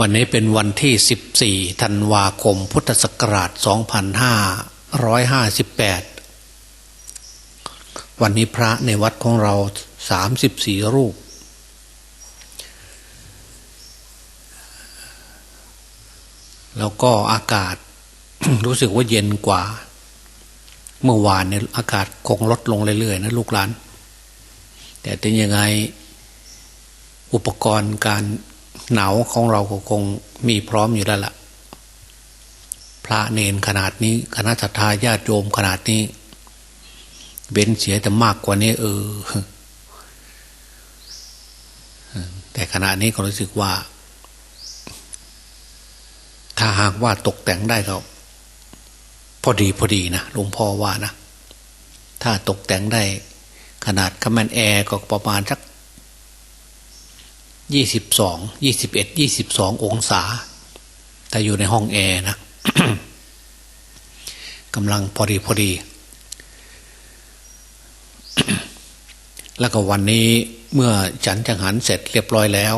วันนี้เป็นวันที่ 14 ธันวาคม พุทธศักราช 2558 วันนี้พระในวัดของเรา 34 รูป แล้วก็อากาศรู้สึกว่าเย็นกว่า เมื่อวานเนี่ยอากาศคงลดลงเรื่อยๆนะลูกหลาน แต่ถึงยังไงอุปกรณ์การ หนาวของเราก็คงมีพร้อมอยู่แล้วละ่ะ พระเนนขนาดนี้คณะทาญาติโยมขนาดนี้เบ้นเสียแต่มากกว่านี้ เออ แต่ขณะนี้ก็รู้สึกว่า ถ้าหากว่าตกแต่งได้ก็พอดีพอดีนะหลวงพ่อว่านะ ถ้าตกแต่งได้ ขนาดคอมแมนแอร์ก็ประมาณสัก ยี่สิบสองยี่สิบเอ็ดยี่สิบสององศา แต่อยู่ในห้องแอร์นะกำลังพอดีพอดี แล้วก็วันนี้เมื่อฉันจังหันเสร็จเรียบร้อยแล้ว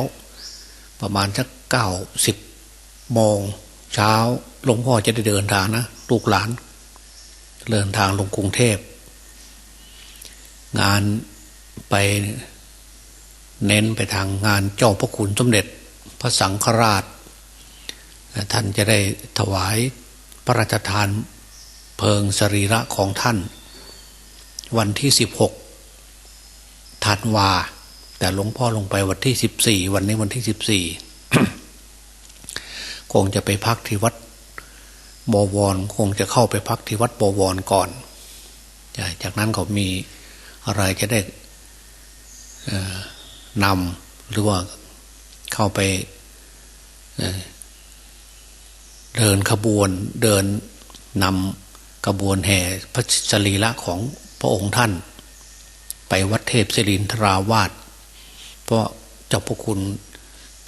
ประมาณสักเก้าสิบโมงเช้าหลวงพ่อจะได้เดินทางนะลูกหลาน เดินทางลงกรุงเทพ งานไป เน้นไปทางงานเจ้าพระคุณสมเด็จพระสังฆราช ท่านจะได้ถวายพระราชทานเพลิงสรีระของท่าน วันที่สิบหกธันวา แต่หลวงพ่อลงไปวันที่สิบสี่วันนี้วันที่สิบสี่คงจะไปพักที่วัดบวรคงจะเข้าไปพักที่วัดบวรก่อน จากนั้นก็มีอะไรจะได้ นำหรือว่าเข้าไปเดินขบวนเดินนำกระบวนแห่พระสรีระของพระองค์ท่าน ไปวัดเทพศิรินทราวาสเพราะเจ้าพระคุณ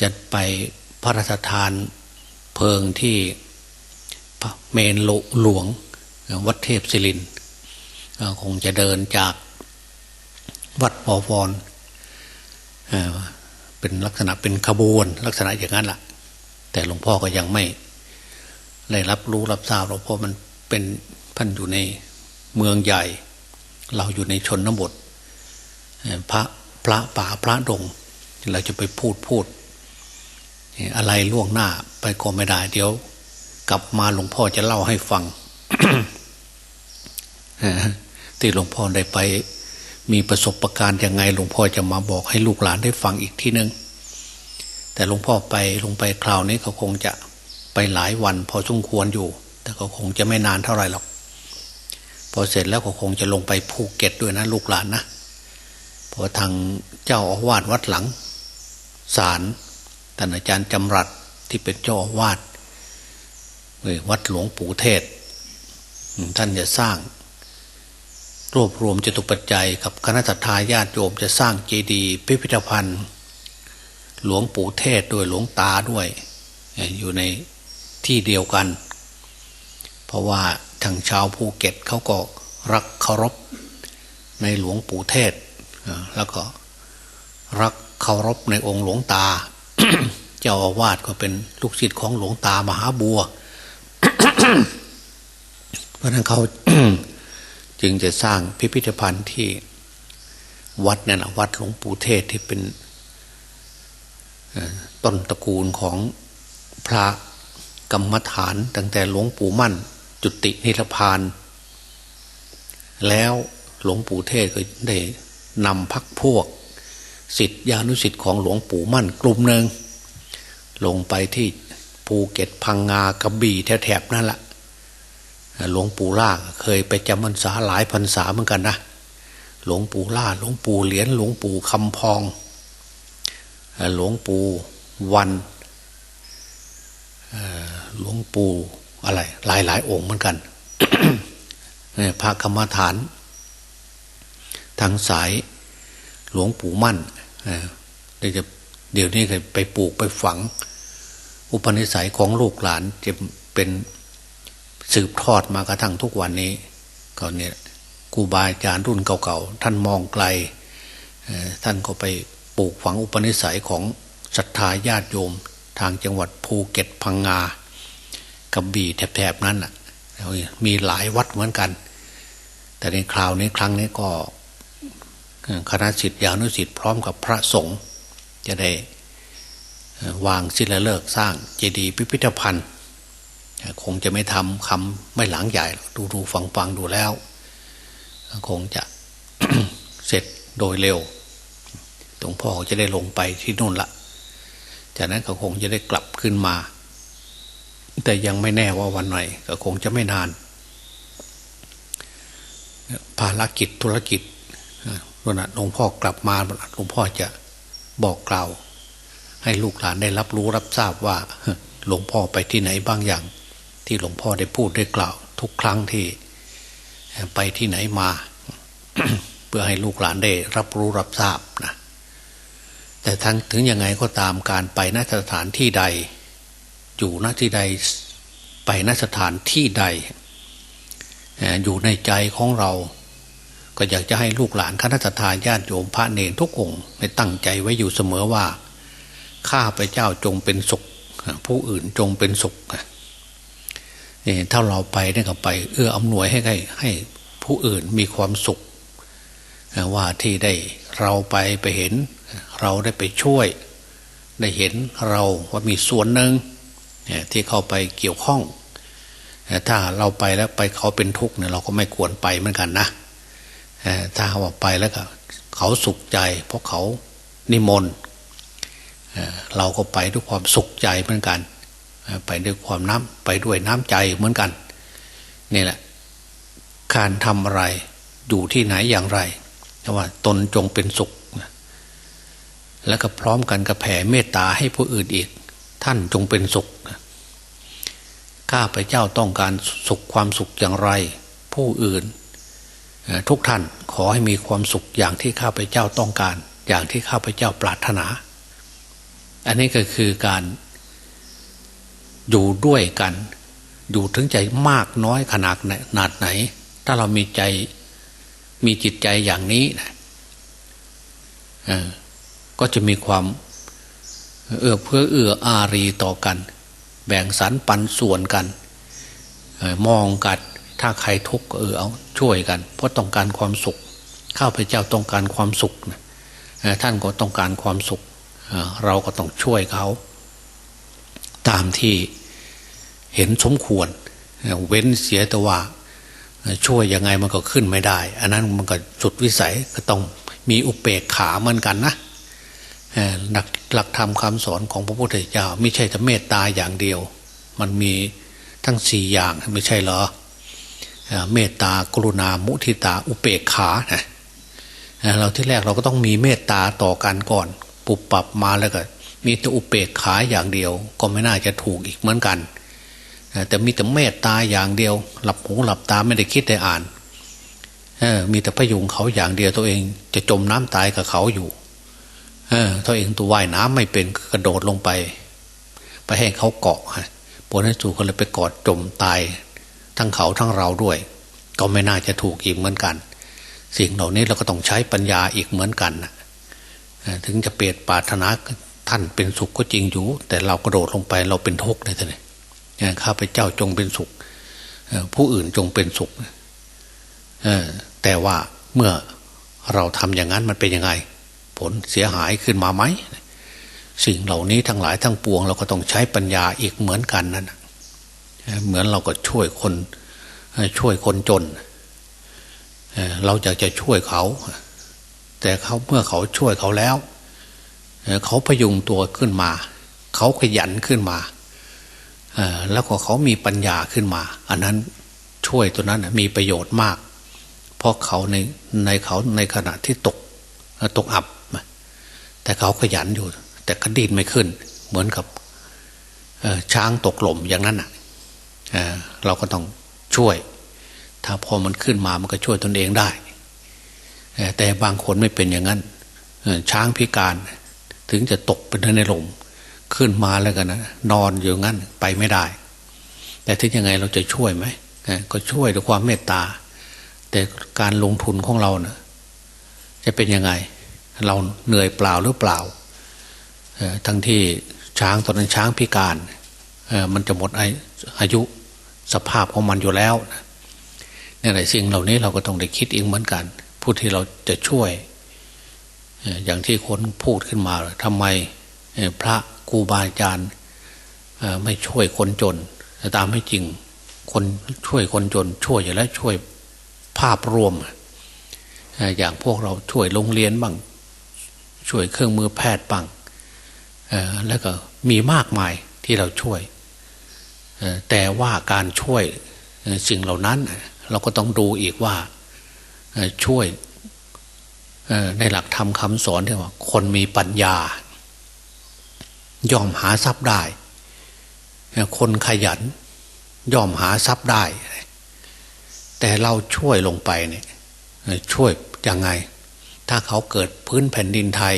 จะไปพระราชทานเพลิงที่เมนหลวงวัดเทพศิรินคงจะเดินจากวัดปอวร เป็นลักษณะเป็นขบวนลักษณะอย่างนั้นแหละแต่หลวงพ่อก็ยังไม่ ได้รับรู้รับทราบเราเพราะมันเป็นพันอยู่ในเมืองใหญ่ เราอยู่ในชนบทพระพระป่าพระดง เราจะไปพูดพูด อะไรล่วงหน้าไปก็ไม่ได้เดี๋ยว กลับมาหลวงพ่อจะเล่าให้ฟังที่หลวงพ่อได้ไป มีประสบะการณ์ยังไงหลวงพ่อจะมาบอกให้ลูกหลานได้ฟังอีกทีนึงแต่หลวงพ่อไปลงไปคราวนี้เขาคงจะไปหลายวัน พอสมควรอยู่ แต่ก็คงจะไม่นานเท่าไหร่หรอกพอเสร็จแล้วก็คงจะลงไปภูเก็ตด้วยนะลูกหลานนะพอทางเจ้าอาวาสวัดหลังศาลท่านอาจารย์จำรัดที่เป็นเจ้าอาวาสวัดหลวงปู่เทศ ท่านจะสร้าง รวบรวมจตุปัจจัยกับคณะทาญาติโยมจะสร้างเจดีย์พิพิธภัณฑ์ หลวงปู่เทศด้วยหลวงตาด้วย อยู่ในที่เดียวกัน เพราะว่าทางชาวภูเก็ตเขาก็รักเคารพในหลวงปู่เทศ แล้วก็รักเคารพในองค์หลวงตา เจ้าอาวาสก็เป็นลูกศิษย์ของหลวงตามหาบัว เพราะนั้นเขา จึงจะสร้างพิพิธภัณฑ์ที่วัดนั่นะวัดหลวงปู่เทศที่เป็นต้นตระกูลของพระกรรมฐานตั้งแต่หลวงปู่มั่น จุตินิรพาน แล้วหลวงปู่เทศก็ได้นำพักพวกสิทธิานุสิทธิ์ของหลวงปู่มั่นกลุ่มหนึ่งลงไปที่ภูเก็ตพังงากระบี่แถบนั่นแหละ หลวงปู่ล่าเคยไปจำพรรษาหลายพรรษาเหมือนกันนะหลวงปู่ล่า หลวงปู่เหรียญหลวงปู่คำพอง หลวงปู่วันหลวงปู่อะไร หลายหลายองค์เหมือนกันพระกรรมฐาน ทางสายหลวงปู่มั่นเดี๋ยวเดี๋ยวนี้ไปปลูกไปฝัง อุปนิสัยของลูกหลานจะเป็น สืบทอดมากระทั่งทุกวันนี้ก็เนี่ยครูบาอาจารย์รุ่นเก่าๆท่านมองไกลท่านก็ไปปลูกฝังอุปนิสัยของศรัทธาญาติโยม ทางจังหวัดภูเก็ตพังงากระบี่แถบๆนั้นอะมีหลายวัดเหมือนกัน แต่ในคราวนี้ครั้งนี้ก็คณะสิทธิานุสิทธิ์พร้อมกับพระสงฆ์จะได้วางศิลาฤกษ์สร้างเจดีย์พิพิธภัณฑ์ คงจะไม่ทำคำไม่หลังใหญ่ดูดูฟังฟังดูแล้ว คงจะเสร็จโดยเร็วหลวงพ่อจะได้ลงไปที่นู่นละ จากนั้นก็คงจะได้กลับขึ้นมา แต่ยังไม่แน่ว่าวันไหนก็คงจะไม่นาน ภารกิจธุรกิจวันนั้นหลวงพ่อกลับมาหลวงพ่อจะบอกกล่าว ให้ลูกหลานได้รับรู้รับทราบว่าหลวงพ่อไปที่ไหนบ้างอย่าง ที่หลวงพ่อได้พูดได้กล่าว ทุกครั้งที่ไปที่ไหนมา เพื่อให้ลูกหลานได้รับรู้รับทราบนะแต่ทั้งถึงยังไงก็ตามการไปนสถานที่ใด อยู่ณที่ใดไปนสถานที่ใด อยู่ในใจของเรา ก็อยากจะให้ลูกหลานคณะทาญาติโยมพระเนรทุกองค์ให้ตั้งใจไว้อยู่เสมอว่าข้าพเจ้าจงเป็นสุข ผู้อื่นจงเป็นสุข ถ้าเราไปเนี่ยก็ไป เอื้ออำนวยให้ให้ให้ผู้อื่นมีความสุข ว่าที่ได้เราไปไปเห็น เราได้ไปช่วย ได้เห็นเราว่ามีส่วนหนึ่งที่เข้าไปเกี่ยวข้อง ถ้าเราไปแล้วไปเขาเป็นทุกข์เนี่ยเราก็ไม่ควรไปเหมือนกันนะถ้าว่าไปแล้วก็เขาสุขใจ เพราะเขานิมนต์เราก็ไปด้วยความสุขใจเหมือนกัน ไปด้วยความน้ำไปด้วยน้ำใจเหมือนกันนี่แหละ การทำอะไรอยู่ที่ไหนอย่างไรว่าตนจงเป็นสุข แล้วก็พร้อมกันกับแผ่เมตตาให้ผู้อื่นอีก ท่านจงเป็นสุขข้าพเจ้าต้องการสุขความสุขอย่างไร ผู้อื่น ทุกท่านขอให้มีความสุขอย่างที่ข้าพเจ้าต้องการ อย่างที่ข้าพเจ้าปรารถนา อันนี้ก็คือการ อยู่ด้วยกัน อยู่ถึงใจมากน้อยขนาดขนาดไหน ถ้าเรามีใจมีจิตใจอย่างนี้นะก็จะมีความ เอื้อเพื่อเอื้ออารีต่อกัน แบ่งสรรปันส่วนกันมองกัดถ้าใครทุกข์เออเอาช่วยกัน เพราะต้องการความสุข ข้าพเจ้าต้องการความสุขนะท่านก็ต้องการความสุข เราก็ต้องช่วยเขา ตามที่ เห็นสมควร เว้นเสียแต่ว่าช่วยยังไงมันก็ขึ้นไม่ได้ อันนั้นมันก็สุดวิสัยก็ต้องมีอุเปกขาเหมือนกันนะหลักหลักธรรมคำสอนของพระพุทธเจ้าไม่ใช่แต่เมตตาอย่างเดียว มันมีทั้งสี่อย่างไม่ใช่เหรอเมตตากรุณามุทิตาอุเปกขานะเราที่แรกเราก็ต้องมีเมตตาต่อกันก่อน ปุบปรับมาแล้วก็มีแต่อุเปกขาอย่างเดียว ก็ไม่น่าจะถูกอีกเหมือนกัน แต่มีแต่เมตตาอย่างเดียว หลับหูหลับตาไม่ได้คิดได้อ่านมีแต่พยุงเขาอย่างเดียวตัวเองจะจมน้ำตายกับเขาอยู่ตัวเองตัวว่ายน้ำไม่เป็นกระโดดลงไป ไปให้เขาเกาะผลที่สุดก็เลยไปกอดจมตาย ทั้งเขาทั้งเราด้วย ก็ไม่น่าจะถูกอีกเหมือนกัน สิ่งเหล่านี้เราก็ต้องใช้ปัญญาอีกเหมือนกันถึงจะเปรียดปาถนาท่านเป็นสุขก็จริงอยู่ แต่เรากระโดดลงไปเราเป็นทุกข์เลยท่าน ข้าพเจ้าจงเป็นสุขผู้อื่นจงเป็นสุขแต่ว่าเมื่อเราทำอย่างนั้นมันเป็นยังไง ผลเสียหายขึ้นมาไหมสิ่งเหล่านี้ทั้งหลายทั้งปวง เราก็ต้องใช้ปัญญาอีกเหมือนกันนั่นเหมือนเราก็ช่วยคนช่วยคนจน เราจะจะช่วยเขา แต่เขาเมื่อเขาช่วยเขาแล้ว เขาพยุงตัวขึ้นมา เขาขยันขึ้นมา แล้วก็เขามีปัญญาขึ้นมา อันนั้นช่วยตัวนั้นมีประโยชน์มาก เพราะเขาในในเขาในขณะที่ตกตกอับ แต่เขาขยันอยู่ แต่กระดินไม่ขึ้น เหมือนกับช้างตกหล่มอย่างนั้นอะเราก็ต้องช่วย ถ้าพอมันขึ้นมามันก็ช่วยตนเองได้ แต่บางคนไม่เป็นอย่างนั้นช้างพิการถึงจะตกเป็นในหล่ม ขึ้นมาแล้วกันนะนอนอยู่งั้นไปไม่ได้ แต่ถึงยังไงเราจะช่วยไหมก็ช่วยด้วยความเมตตา แต่การลงทุนของเราเนะ่ะจะเป็นยังไง เราเหนื่อยเปล่าหรือเปล่าทั้งที่ช้างตอนนั้นช้างพิการมันจะหมดอายุสภาพของมันอยู่แล้วนี่แหละสิ่งเหล่านี้เราก็ต้องได้คิดเองเหมือนกัน ผู้ที่เราจะช่วย อย่างที่คนพูดขึ้นมาทำไมพระ ครูบาอาจารย์ไม่ช่วยคนจนแต่ตามไม่จริง คนช่วยคนจน ช่วยอยู่แล้วช่วยภาพรวม อย่างพวกเราช่วยโรงเรียนบ้าง ช่วยเครื่องมือแพทย์บ้างแล้วก็มีมากมายที่เราช่วย แต่ว่าการช่วยสิ่งเหล่านั้น เราก็ต้องดูอีกว่าช่วยในหลักธรรมคำสอนที่ว่า คนมีปัญญา ย่อมหาทรัพย์ได้ คนขยัน ย่อมหาทรัพย์ได้ แต่เราช่วยลงไปเนี่ยช่วยยังไง ถ้าเขาเกิดพื้นแผ่นดินไทย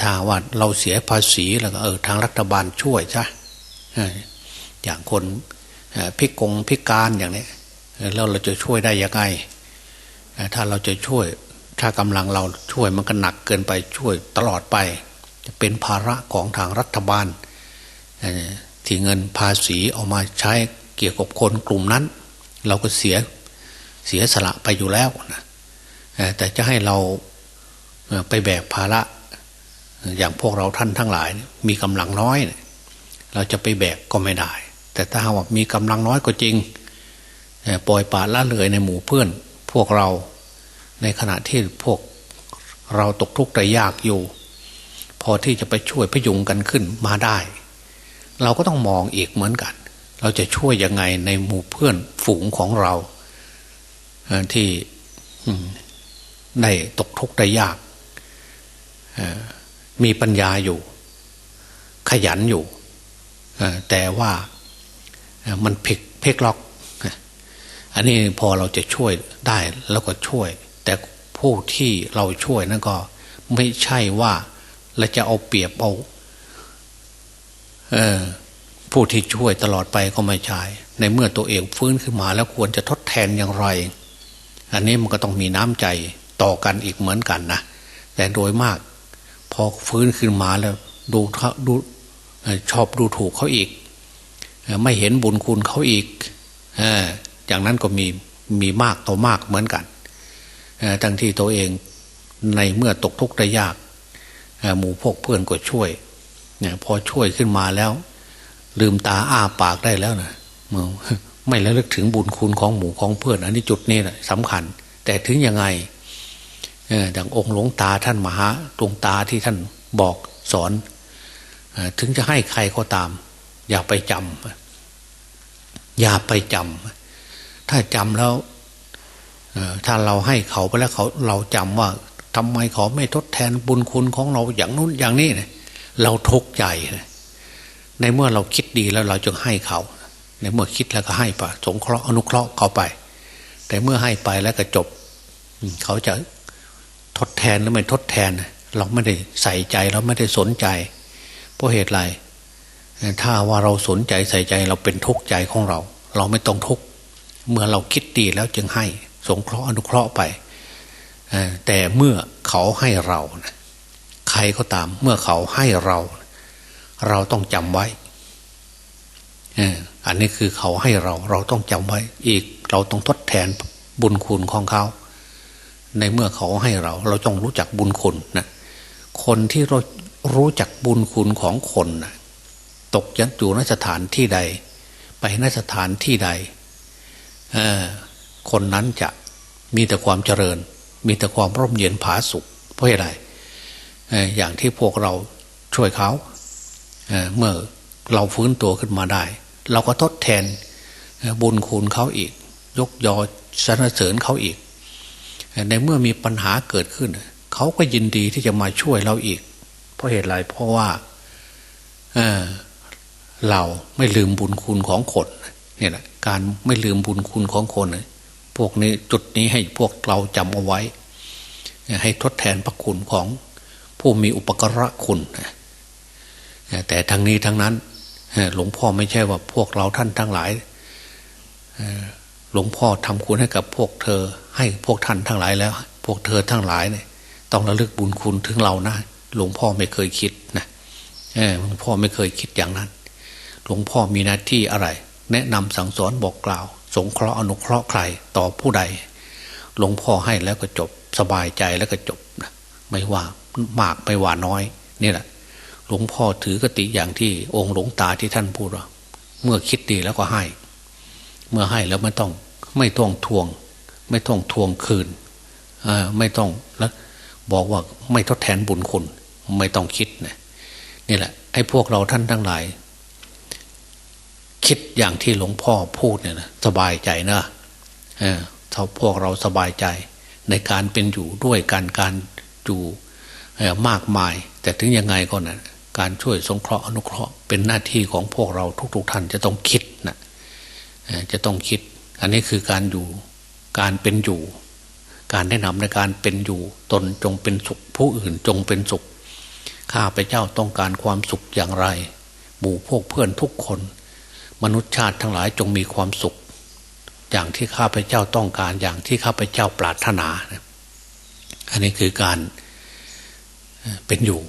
ถ้าว่าเราเสียภาษีแล้วก็เออทางรัฐบาลช่วยใช่อย่างคนพิกงพิการอย่างนี้แล้วเราจะช่วยได้ยังไงถ้าเราจะช่วยถ้ากำลังเราช่วยมันก็หนักเกินไปช่วยตลอดไป จะเป็นภาระของทางรัฐบาลที่เงินภาษีเอามาใช้เกี่ยวกับคนกลุ่มนั้น เราก็เสียเสียสละไปอยู่แล้วนะแต่จะให้เราไปแบกภาระ อย่างพวกเราท่านทั้งหลาย มีกำลังน้อย เราจะไปแบกก็ไม่ได้ แต่ถ้าว่ามีกำลังน้อยก็จริงปล่อยปละละเลยในหมู่เพื่อน พวกเราในขณะที่พวกเราตกทุกข์แต่ยากอยู่ พอที่จะไปช่วยพยุงกันขึ้นมาได้ เราก็ต้องมองอีกเหมือนกัน เราจะช่วยยังไงในหมู่เพื่อนฝูงของเราที่ได้ตกทุกข์ได้ยากมีปัญญาอยู่ ขยันอยู่แต่ว่ามันพลิกเพกล็อก อันนี้พอเราจะช่วยได้แล้วก็ช่วย แต่ผู้ที่เราช่วยนั่นก็ไม่ใช่ว่า เราจะเอาเปรียบเอาเออผู้ที่ช่วยตลอดไปก็ไม่ใช่ในเมื่อตัวเองฟื้นขึ้นมาแล้วควรจะทดแทนอย่างไร อันนี้มันก็ต้องมีน้ำใจต่อกันอีกเหมือนกันนะแต่โดยมาก พอฟื้นขึ้นมาแล้วดูดูชอบดูถูกเขาอีก ไม่เห็นบุญคุณเขาอีกอย่างนั้นก็มีมีมากต่อมากเหมือนกันทั้งที่ตัวเองในเมื่อตกทุกข์ได้ยาก หมู่พวกเพื่อนก็ช่วยเนี่ยพอช่วยขึ้นมาแล้ว ลืมตาอ้าปากได้แล้วนะไม่ระลึกถึงบุญคุณของหมู่ของเพื่อน อันนี้จุดนี้แหละสำคัญ แต่ถึงยังไงดังองค์หลวงตาท่านมหาดวงตาที่ท่านบอกสอนถึงจะให้ใครก็ตาม อย่าไปจำอย่าไปจำถ้าจำแล้วถ้าเราให้เขาไปแล้วเขาเราจำว่า ทำไมเขาไม่ทดแทนบุญคุณของเราอย่างนู้นอย่างนี้เนี่ยเราทุกข์ใจในเมื่อเราคิดดีแล้วเราจึงให้เขา ในเมื่อคิดแล้วก็ให้ไปสงเคราะห์อนุเคราะห์เขาไป แต่เมื่อให้ไปแล้วก็จบ เขาจะทดแทนหรือไม่ทดแทน เราไม่ได้ใส่ใจเราไม่ได้สนใจ เพราะเหตุไรถ้าว่าเราสนใจใส่ใจเราเป็นทุกข์ใจของเรา เราไม่ต้องทุกข์เมื่อเราคิดดีแล้วจึงให้ สงเคราะห์อนุเคราะห์ไป แต่เมื่อเขาให้เราใครก็ตาม เมื่อเขาให้เรา เราต้องจำไว้อันนี้คือเขาให้เรา เราต้องจำไว้ อีกเราต้องทดแทนบุญคุณของเขา ในเมื่อเขาให้เรา เราต้องรู้จักบุญคุณนะคนที่เรารู้จักบุญคุณของคนนะตกยันอยู่นสถานที่ใด ไปนสถานที่ใดคนนั้นจะมีแต่ความเจริญ มีแต่ความร่มเย็นผาสุขเพราะอะไรอย่างที่พวกเราช่วยเขาเเมื่อเราฟื้นตัวขึ้นมาได้ เราก็ทดแทนบุญคุณเขาอีก ยกยอสรรเสริญเขาอีก ในเมื่อมีปัญหาเกิดขึ้น เขาก็ยินดีที่จะมาช่วยเราอีก เพราะเหตุไรเพราะว่าเเราไม่ลืมบุญคุณของคนเนี่ยแหละการไม่ลืมบุญคุณของคน พวกนี้จุดนี้ให้พวกเราจำเอาไว้ ให้ทดแทนพระคุณของผู้มีอุปกระคุณ แต่ทั้งนี้ทั้งนั้น หลวงพ่อไม่ใช่ว่าพวกเราท่านทั้งหลายหลวงพ่อทำคุณให้กับพวกเธอ ให้พวกท่านทั้งหลายแล้ว พวกเธอทั้งหลายเนี่ยต้องระลึกบุญคุณถึงเรานะหลวงพ่อไม่เคยคิดนะหลวงพ่อไม่เคยคิดอย่างนั้น หลวงพ่อมีหน้าที่อะไร แนะนำสั่งสอนบอกกล่าว สงเคราะห์อนุเคราะห์ใครต่อผู้ใด หลวงพ่อให้แล้วก็จบสบายใจแล้วก็จบนะไม่ว่ามากไม่ว่าน้อยนี่แหละ หลวงพ่อถือกติอย่างที่องค์หลวงตาที่ท่านพูดว่า เมื่อคิดดีแล้วก็ให้ เมื่อให้แล้วไม่ต้อง ไม่ต้องทวง ไม่ต้องทวงคืนไม่ต้องแล้วบอกว่าไม่ทดแทนบุญคุณ ไม่ต้องคิดนะนี่แหละไอ้พวกเราท่านทั้งหลาย คิดอย่างที่หลวงพ่อพูดเนี่ยนะสบายใจนะเออถ้าพวกเราสบายใจ ในการเป็นอยู่ด้วยการการอยู่มากมาย แต่ถึงยังไงก็นะการช่วยสงเคราะห์อนุเคราะห์เป็นหน้าที่ของพวกเราทุก ๆทท่านจะต้องคิดนะจะต้องคิด อันนี้คือการอยู่การเป็นอยู่ การแนะนำในการเป็นอยู่ตนจงเป็นสุข ผู้อื่นจงเป็นสุขข้าพเจ้าต้องการความสุขอย่างไรหมู่พวกเพื่อนทุกคน มนุษย์ชาติทั้งหลายจงมีความสุข อย่างที่ข้าพเจ้าต้องการอย่างที่ข้าพเจ้าปรารถนาอันนี้คือการเป็นอยู่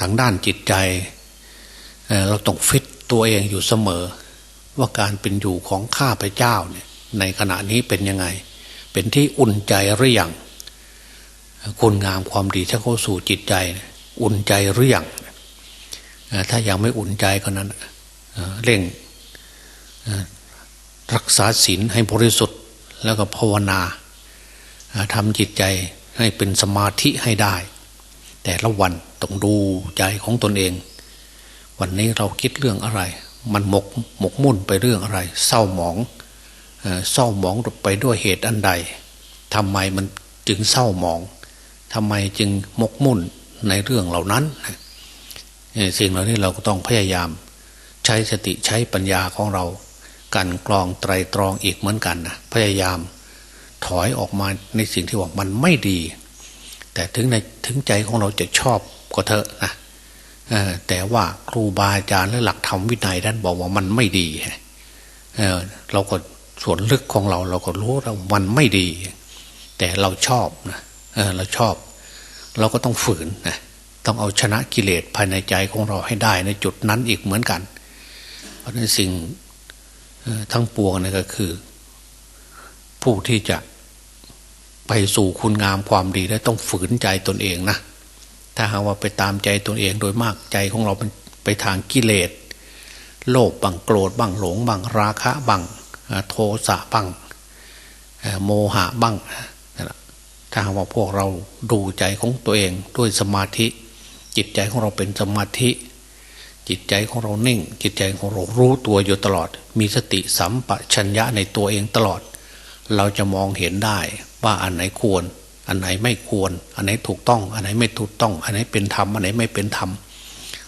ทางด้านจิตใจเราต้องฟิตตัวเองอยู่เสมอ ว่าการเป็นอยู่ของข้าพเจ้าเนี่ยในขณะนี้เป็นยังไง เป็นที่อุ่นใจหรือยังคุณงามความดีถ้าเข้าสู่จิตใจ อุ่นใจหรือยังถ้ายังไม่อุ่นใจก็นั้นเร่ง รักษาศีลให้บริสุทธิ์แล้วก็ภาวนาทำจิตใจให้เป็นสมาธิให้ได้ แต่ละวันต้องดูใจของตนเอง วันนี้เราคิดเรื่องอะไร มันหมกหมกมุ่นไปเรื่องอะไร เศร้าหมองเศร้าหมองไปด้วยเหตุอันใดทำไมมันจึงเศร้าหมองทำไมจึงหมกมุ่นในเรื่องเหล่านั้นสิ่งเหล่านี้เราก็ต้องพยายาม ใช้สติใช้ปัญญาของเรา กันกรองไตรตรองอีกเหมือนกันนะพยายามถอยออกมาในสิ่งที่ว่ามันไม่ดี แต่ถึงในถึงใจของเราจะชอบก็เถอะนะแต่ว่าครูบาอาจารย์และหลักธรรมวินัยท่านบอกว่ามันไม่ดีเเราก็ส่วนลึกของเราเราก็รู้ว่ามันไม่ดี แต่เราชอบนะเราชอบ เราก็ต้องฝืนนะต้องเอาชนะกิเลสภายในใจของเราให้ได้ในจุดนั้นอีกเหมือนกัน เพราะนั้นสิ่ง ทั้งปวงนี่ก็คือ ผู้ที่จะไปสู่คุณงามความดีได้ต้องฝืนใจตนเองนะถ้าหากว่าไปตามใจตนเองโดยมากใจของเราไปทางกิเลส โลภบังโกรธบังหลงบังราคะบังโทสะบังโมหะบังถ้าหากว่าพวกเราดูใจของตัวเองด้วยสมาธิ จิตใจของเราเป็นสมาธิ จิตใจของเราเนิ่ง จิตใจของเรารู้ตัวอยู่ตลอด มีสติสัมปชัญญะในตัวเองตลอด เราจะมองเห็นได้ว่าอันไหนควร อันไหนไม่ควร อันไหนถูกต้อง อันไหนไม่ถูกต้อง อันไหนเป็นธรรมอันไหนไม่เป็นธรรม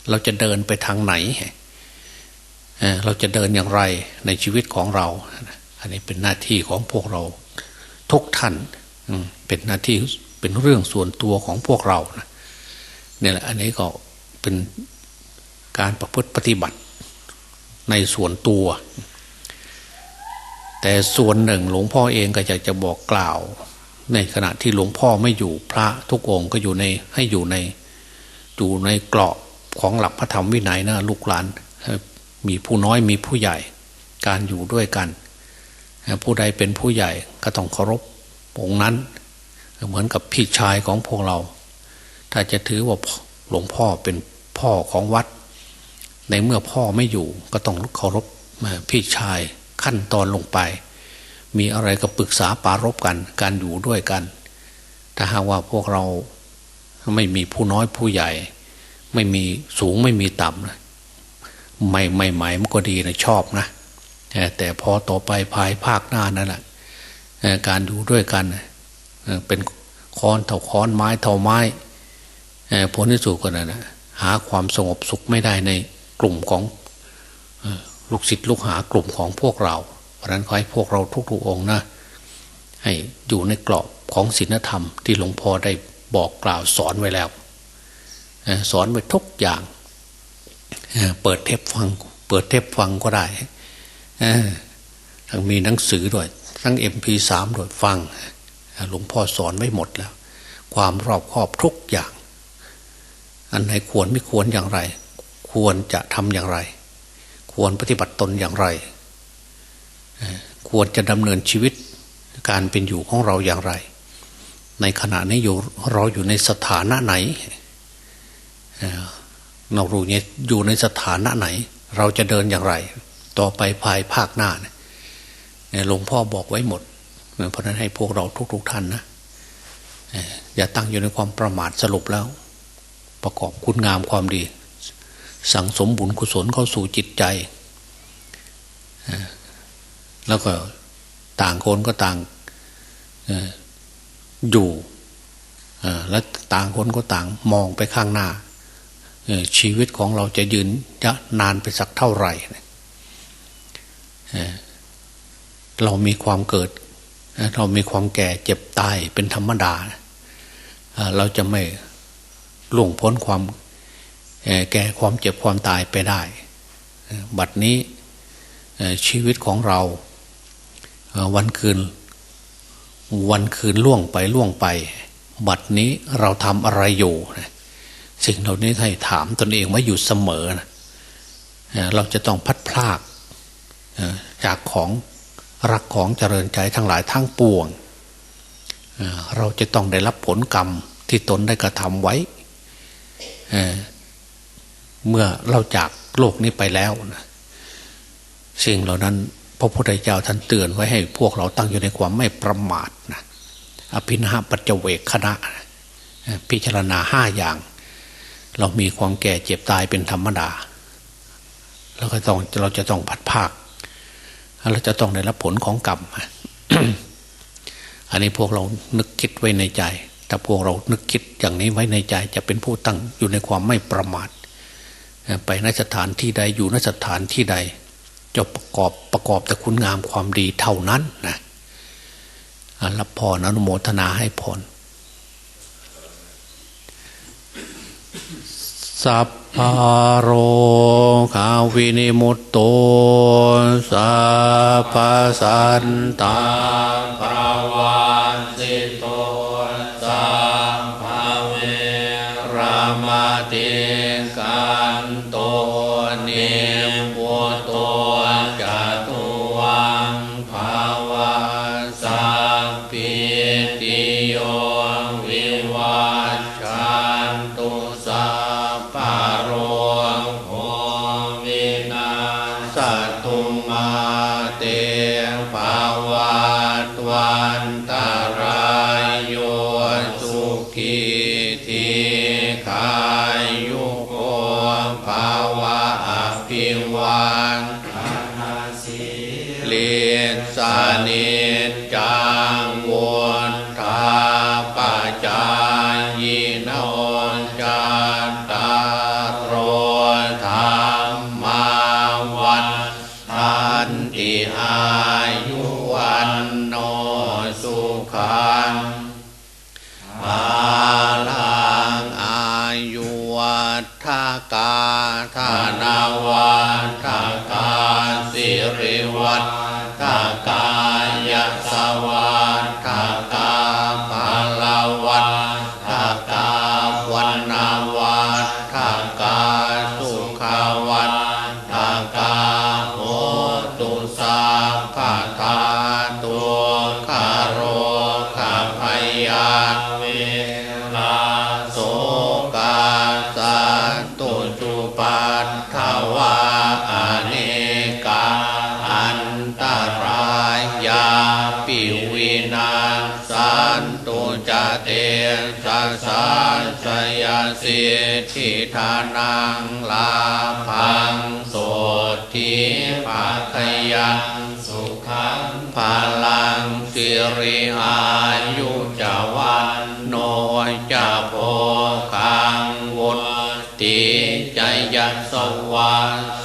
เราจะเดินไปทางไหนเราจะเดินอย่างไรในชีวิตของเรา อันนี้เป็นหน้าที่ของพวกเรา ทุกท่านเป็นหน้าที่เป็นเรื่องส่วนตัวของพวกเราเนี่ยแหละอันนี้ก็เป็น การประพฤติปฏิบัติในส่วนตัว แต่ส่วนหนึ่งหลวงพ่อเองก็อยากจะบอกกล่าว ในขณะที่หลวงพ่อไม่อยู่พระทุกองค์ก็อยู่ในให้อยู่ในอยู่ในกรอบของหลักพระธรรมวินัยนะลูกหลาน มีผู้น้อยมีผู้ใหญ่การอยู่ด้วยกัน ผู้ใดเป็นผู้ใหญ่ก็ต้องเคารพองค์นั้น เหมือนกับพี่ชายของพวกเรา ถ้าจะถือว่าหลวงพ่อเป็นพ่อของวัด ในเมื่อพ่อไม่อยู่ก็ต้องเคารพพี่ชายขั้นตอนลงไป มีอะไรก็ปรึกษาปารบกัน การอยู่ด้วยกัน ถ้าหากว่าพวกเราไม่มีผู้น้อยผู้ใหญ่ ไม่มีสูงไม่มีต่ำนะไม่ไม่หมายมันก็ดีนะชอบนะแต่พอต่อไปภายภาคหน้านั่นแหละการอยู่ด้วยกันเป็นค้อนเท่าค้อนไม้เท่าไม้ผลที่สุดก็นั่นนะหาความสงบสุขไม่ได้ใน ลุ่มของลูกศิษย์ลูกหากลุ่มของพวกเรา เพราะนั้นขอให้พวกเราทุกๆองนะให้อยู่ในกรอบของศีลธรรมที่หลวงพ่อได้บอกกล่าวสอนไว้แล้ว สอนไว้ทุกอย่าง เปิดเทปฟัง เปิดเทปฟังก็ได้ทั้งมีหนังสือด้วย ทั้งเอ็มพีสามด้วยฟัง หลวงพ่อสอนไว้หมดแล้ว ความรอบครอบทุกอย่าง อันไหนควรไม่ควรอย่างไร ควรจะทำอย่างไร ควรปฏิบัติตนอย่างไร ควรจะดำเนินชีวิตการเป็นอยู่ของเราอย่างไร ในขณะนี้อยู่เราอยู่ในสถานะไหนเรารู้เนี่ยอยู่ในสถานะไหน เราจะเดินอย่างไร ต่อไปภายภาคหน้าเนี่ยหลวงพ่อบอกไว้หมด เพราะนั้นให้พวกเราทุก ๆทท่านนะอย่าตั้งอยู่ในความประมาทสรุปแล้ว ประกอบคุณงามความดี สั่งสมบุญกุศลเข้าสู่จิตใจ แล้วก็ต่างคนก็ต่างอยู่และต่างคนก็ต่างมองไปข้างหน้า ชีวิตของเราจะยืนจะนานไปสักเท่าไหร่ เรามีความเกิด เรามีความแก่เจ็บตายเป็นธรรมดา เราจะไม่ล่วงพ้นความ แก่ความเจ็บความตายไปได้ บัดนี้ชีวิตของเราวันคืน วันคืนล่วงไปล่วงไป บัดนี้เราทำอะไรอยู่สิ่งเหล่านี้ให้ถามตนเองไว่าอยู่เสมอนะเราจะต้องพัดพลากจากของรักของเจริญใจทั้งหลายทั้งปวง เราจะต้องได้รับผลกรรมที่ตนได้กระทำไว้ เมื่อเราจากโลกนี้ไปแล้วนะสิ่งเหล่านั้น พระพุทธเจ้าท่านเตือนไว้ให้พวกเราตั้งอยู่ในความไม่ประมาทนะอภินาปัจเจเวกคณะ พิจารณาห้าอย่าง เรามีความแก่เจ็บตายเป็นธรรมดา แล้วก็ต้องเราจะต้องพัดภาคเราจะต้องได้รับผลของกรรม อันนี้พวกเรานึกคิดไว้ในใจถ้าพวกเรานึกคิดอย่างนี้ไว้ในใจ จะเป็นผู้ตั้งอยู่ในความไม่ประมาท ไปนสถานที่ใดอยู่นสถานที่ใดจะประกอบประกอบแต่คุณงามความดีเท่านั้นนะรับพรอนุโมทนาให้พรสัพพโรคาวินิมุตโตสัพพสันตา ริอายุจวันโนจะโพคังวุติจยัสวั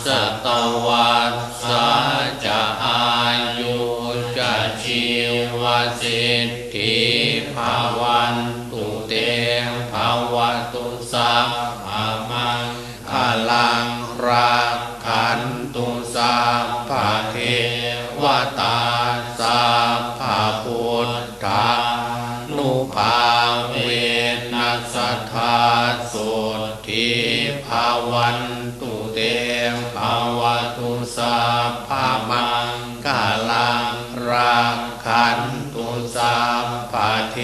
สตวัสสะจะอายุจะชีวสิทธิภาวันตุเตภาวตุสัพพะมังพลังรักขันตุสัพ นตุสามปะเท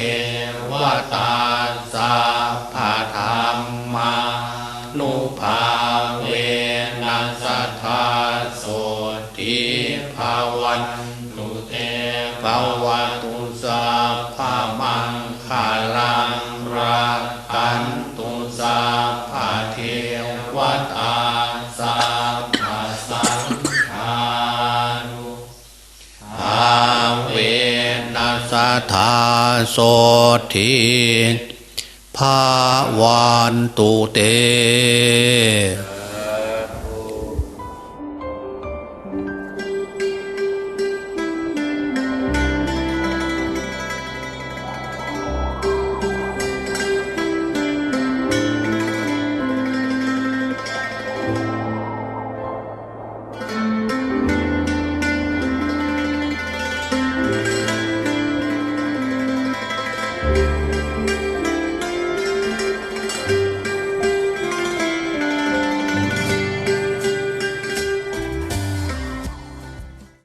โสธิภาวานตุเต